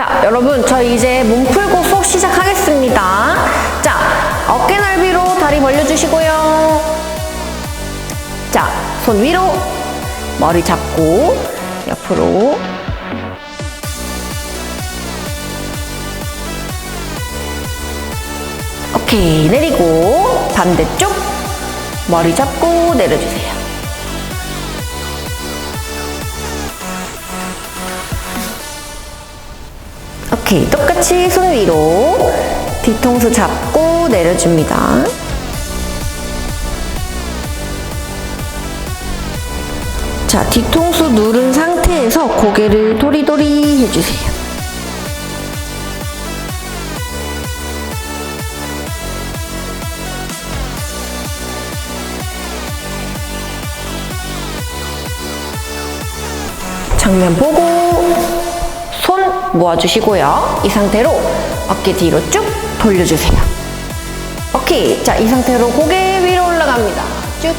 자, 여러분, 저 이제 몸 풀고 수업 시작하겠습니다. 자, 어깨 넓이로 다리 벌려주시고요. 자, 손 위로, 머리 잡고, 옆으로. 오케이, 내리고, 반대쪽, 머리 잡고 내려주세요. 오케이, 똑같이 손 위로 뒤통수 잡고 내려줍니다. 자, 뒤통수 누른 상태에서 고개를 도리도리 해주세요. 정면 보고 손 모아주시고요. 이 상태로 어깨 뒤로 쭉 돌려주세요. 오케이. 자, 이 상태로 고개 위로 올라갑니다. 쭉.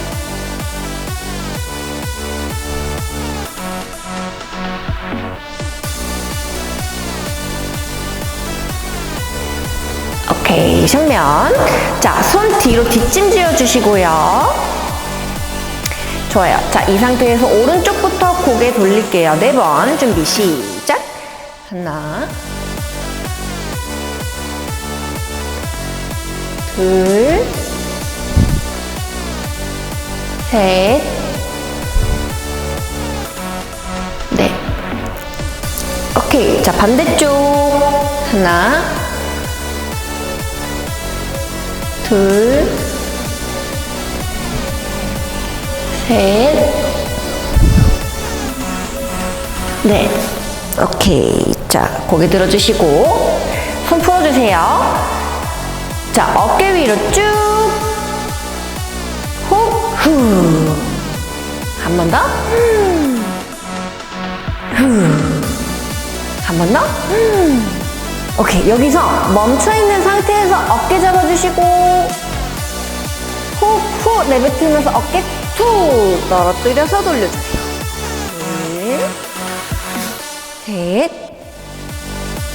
오케이. 정면. 자, 손 뒤로 뒷짐 지어 주시고요. 좋아요. 자, 이 상태에서 오른쪽부터 고개 돌릴게요. 네 번. 준비, 시작. 하나. 둘. 셋. 넷. 오케이. 자, 반대쪽. 하나. 둘. 셋, 넷. 오케이. 자, 고개 들어주시고, 손 풀어주세요. 자, 어깨 위로 쭉. 호, 후. 한 번 더. 후. 한 번 더. 오케이. 여기서 멈춰있는 상태에서 어깨 잡아주시고, 호흡 후 내뱉으면서 어깨 툭 떨어뜨려서 돌려주세요. 둘, 셋,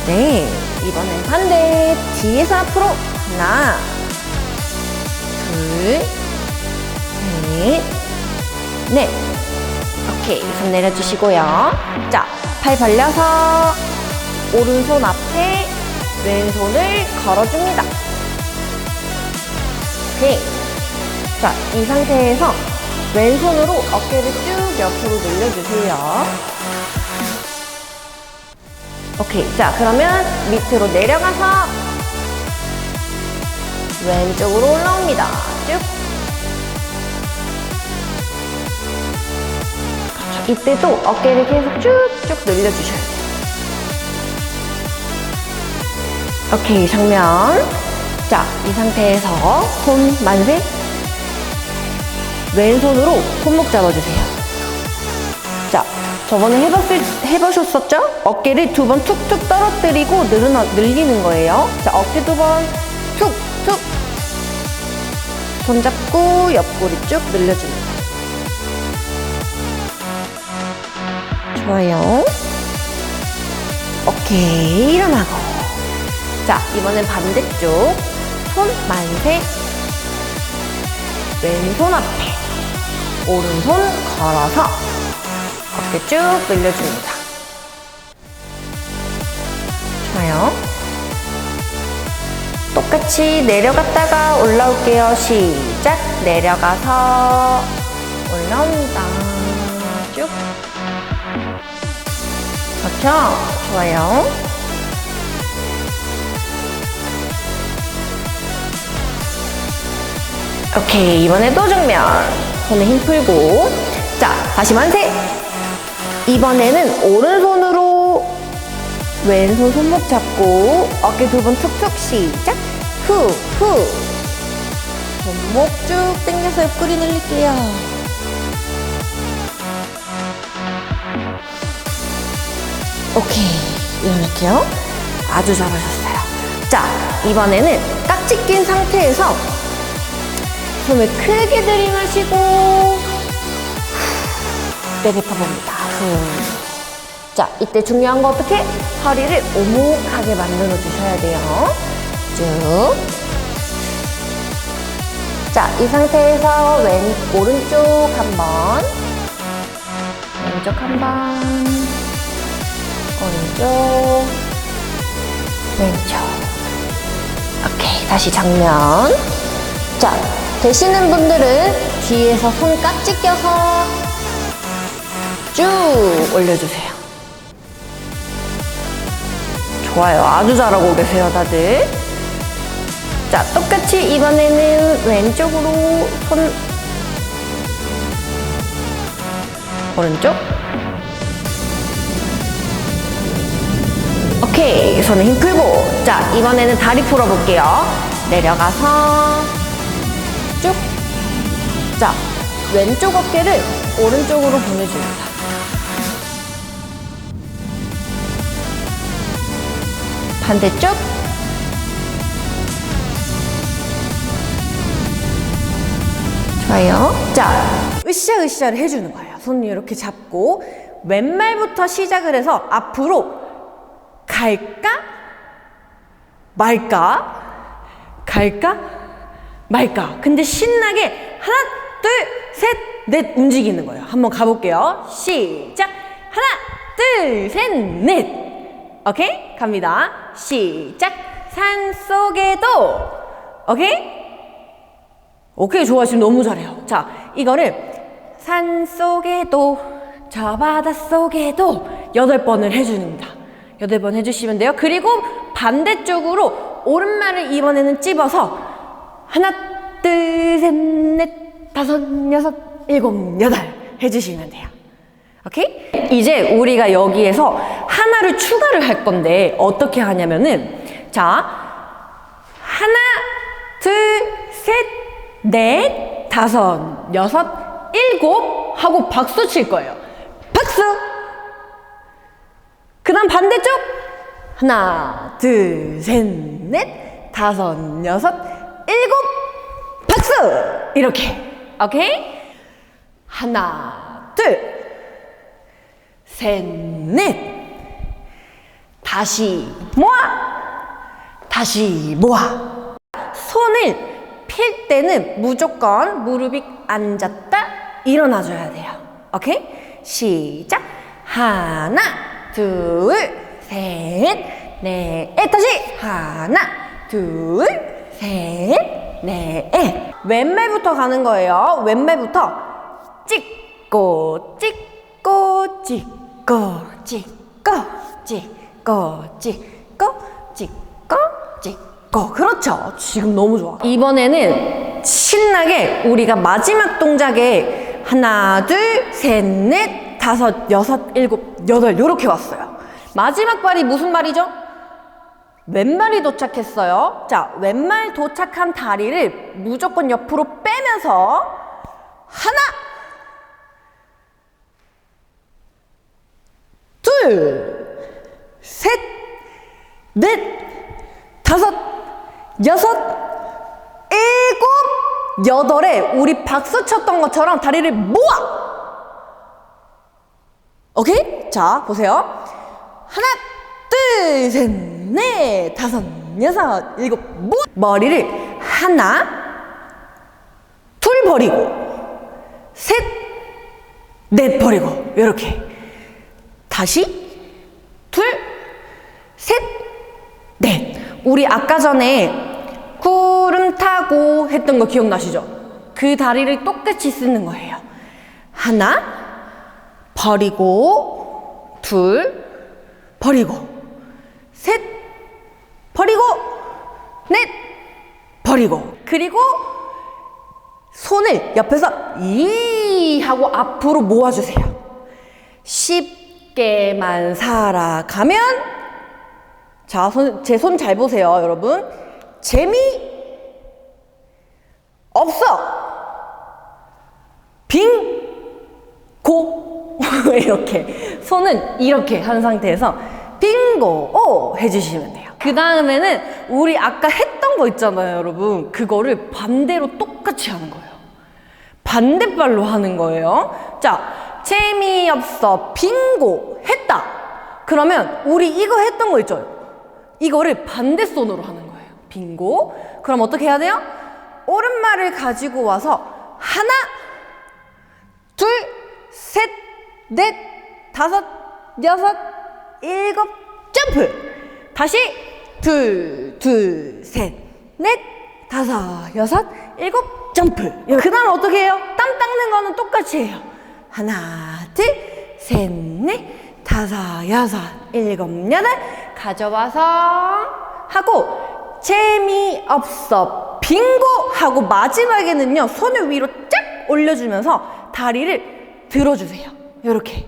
넷. 이번엔 반대. 뒤에서 앞으로. 하나, 둘, 셋, 넷. 오케이. 손 내려주시고요. 자, 팔 벌려서 오른손 앞에 왼손을 걸어줍니다. 오케이. 자, 이 상태에서 왼손으로 어깨를 쭉 옆으로 늘려주세요. 오케이. 자, 그러면 밑으로 내려가서 왼쪽으로 올라옵니다. 쭉. 이때도 어깨를 계속 쭉쭉 늘려주셔야 돼요. 오케이. 정면. 자, 이 상태에서 손 만세. 왼손으로 손목 잡아주세요. 자, 저번에 해봤을, 해보셨었죠? 어깨를 두 번 툭툭 떨어뜨리고 늘어나, 늘리는 거예요. 자, 어깨 두 번 툭 툭. 손 잡고 옆구리 쭉 늘려줍니다. 좋아요. 오케이, 일어나고. 자, 이번엔 반대쪽. 손 만세. 왼손 앞에. 오른손 걸어서 어깨 쭉 늘려줍니다. 좋아요. 똑같이 내려갔다가 올라올게요. 시작. 내려가서 올라옵니다. 쭉. 그렇죠? 좋아요. 오케이. 이번에 또 정면. 손에 힘 풀고. 자, 다시 만세. 이번에는 오른손으로 왼손 손목 잡고 어깨 두 번 툭툭 시작. 후, 후. 손목 쭉 당겨서 옆구리 늘릴게요. 오케이. 일어날게요. 아주 잘하셨어요. 자, 이번에는 깍지 낀 상태에서 숨을 크게 들이마시고 후, 내뱉어 봅니다. 후. 자, 이때 중요한 거 어떻게? 허리를 오목하게 만들어 주셔야 돼요. 쭉. 자, 이 상태에서 왼, 오른쪽 한 번. 왼쪽 한 번. 오른쪽. 왼쪽. 오케이, 다시 정면. 자, 되시는 분들은 뒤에서 손 깍지 껴서 쭉 올려주세요. 좋아요. 아주 잘하고 계세요, 다들. 자, 똑같이 이번에는 왼쪽으로 손, 오른쪽. 오케이. 손에 힘 풀고. 자, 이번에는 다리 풀어볼게요. 내려가서 쭉. 자, 왼쪽 어깨를 오른쪽으로 보내줍니다. 반대쪽. 좋아요. 자, 으쌰으쌰를 해주는 거예요. 손 이렇게 잡고 왼말부터 시작을 해서 앞으로 갈까? 말까? 갈까? 말까? 근데 신나게 하나, 둘, 셋, 넷 움직이는 거예요. 한번 가볼게요. 시작! 하나, 둘, 셋, 넷! 오케이? 갑니다. 시작! 산 속에도 오케이? 오케이, 좋아. 지금 너무 잘해요. 자, 이거를 산 속에도 저 바다 속에도 여덟 번을 해줍니다. 여덟 번 해주시면 돼요. 그리고 반대쪽으로 오른말을 이번에는 찝어서 하나, 둘, 셋, 넷, 다섯, 여섯, 일곱, 여덟 해주시면 돼요. 오케이? 이제 우리가 여기에서 하나를 추가를 할 건데 어떻게 하냐면은 자 하나, 둘, 셋, 넷, 다섯, 여섯, 일곱 하고 박수 칠 거예요. 박수! 그 다음 반대쪽. 하나, 둘, 셋, 넷, 다섯, 여섯, 일곱, 박수! 이렇게. 오케이? 하나, 둘, 셋, 넷. 다시 모아! 다시 모아! 손을 필 때는 무조건 무릎이 앉았다 일어나줘야 돼요. 오케이? 시작. 하나, 둘, 셋, 넷. 다시 하나, 둘, 셋, 넷. 왼말부터 가는 거예요. 왼말부터 찍고, 찍고, 찍고, 찍고, 찍고, 찍고, 찍고, 찍고. 그렇죠. 지금 너무 좋아. 이번에는 신나게 우리가 마지막 동작에 하나, 둘, 셋, 넷, 다섯, 여섯, 일곱, 여덟 요렇게 왔어요. 마지막 발이 무슨 발이죠? 왼발이 도착했어요. 자, 왼발 도착한 다리를 무조건 옆으로 빼면서 하나, 둘, 셋, 넷, 다섯, 여섯, 일곱, 여덟에 우리 박수 쳤던 것처럼 다리를 모아! 오케이? 자, 보세요. 하나, 둘, 셋, 넷, 다섯, 여섯, 일곱, 모아! 머리를 하나, 둘 버리고, 셋, 넷 버리고, 이렇게. 다시, 둘, 셋, 넷. 우리 아까 전에 구름 타고 했던 거 기억나시죠? 그 다리를 똑같이 쓰는 거예요. 하나, 버리고, 둘, 버리고, 셋, 버리고, 넷, 버리고. 그리고 손을 옆에서 이 하고 앞으로 모아주세요. 쉽게만 살아가면 자, 제 손 잘 보세요, 여러분. 재미 없어. 빙고 이렇게 손은 이렇게 한 상태에서 빙고 오 해주시면 돼요. 그 다음에는 우리 아까 했 던거 있잖아요, 여러분. 그거를 반대로 똑같이 하는 거예요. 반대발로 하는 거예요. 자, 재미없어 빙고 했다. 그러면 우리 이거 했던 거 있죠? 이거를 반대손으로 하는 거예요. 빙고. 그럼 어떻게 해야 돼요? 오른말을 가지고 와서 하나, 둘, 셋, 넷, 다섯, 여섯, 일곱, 점프! 다시 둘, 둘, 셋, 넷, 다섯, 여섯, 일곱, 점프! 그 다음 어떻게 해요? 땀 닦는 거는 똑같이 해요. 하나, 둘, 셋, 넷, 다섯, 여섯, 일곱, 여덟, 가져와서 하고 재미없어 빙고 하고 마지막에는요 손을 위로 쫙 올려주면서 다리를 들어주세요 이렇게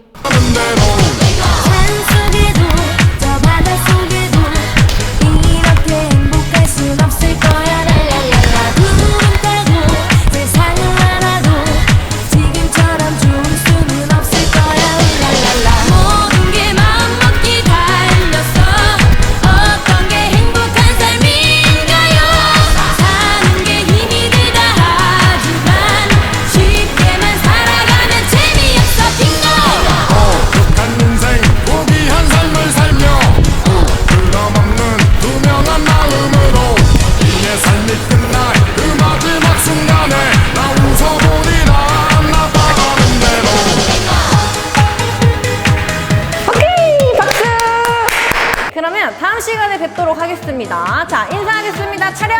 다음 시간에 뵙도록 하겠습니다. 자, 인사하겠습니다. 차렷!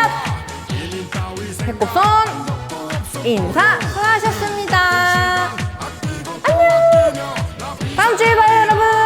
배꼽손! 인사! 수고하셨습니다. 안녕! 다음 주에 봐요, 여러분!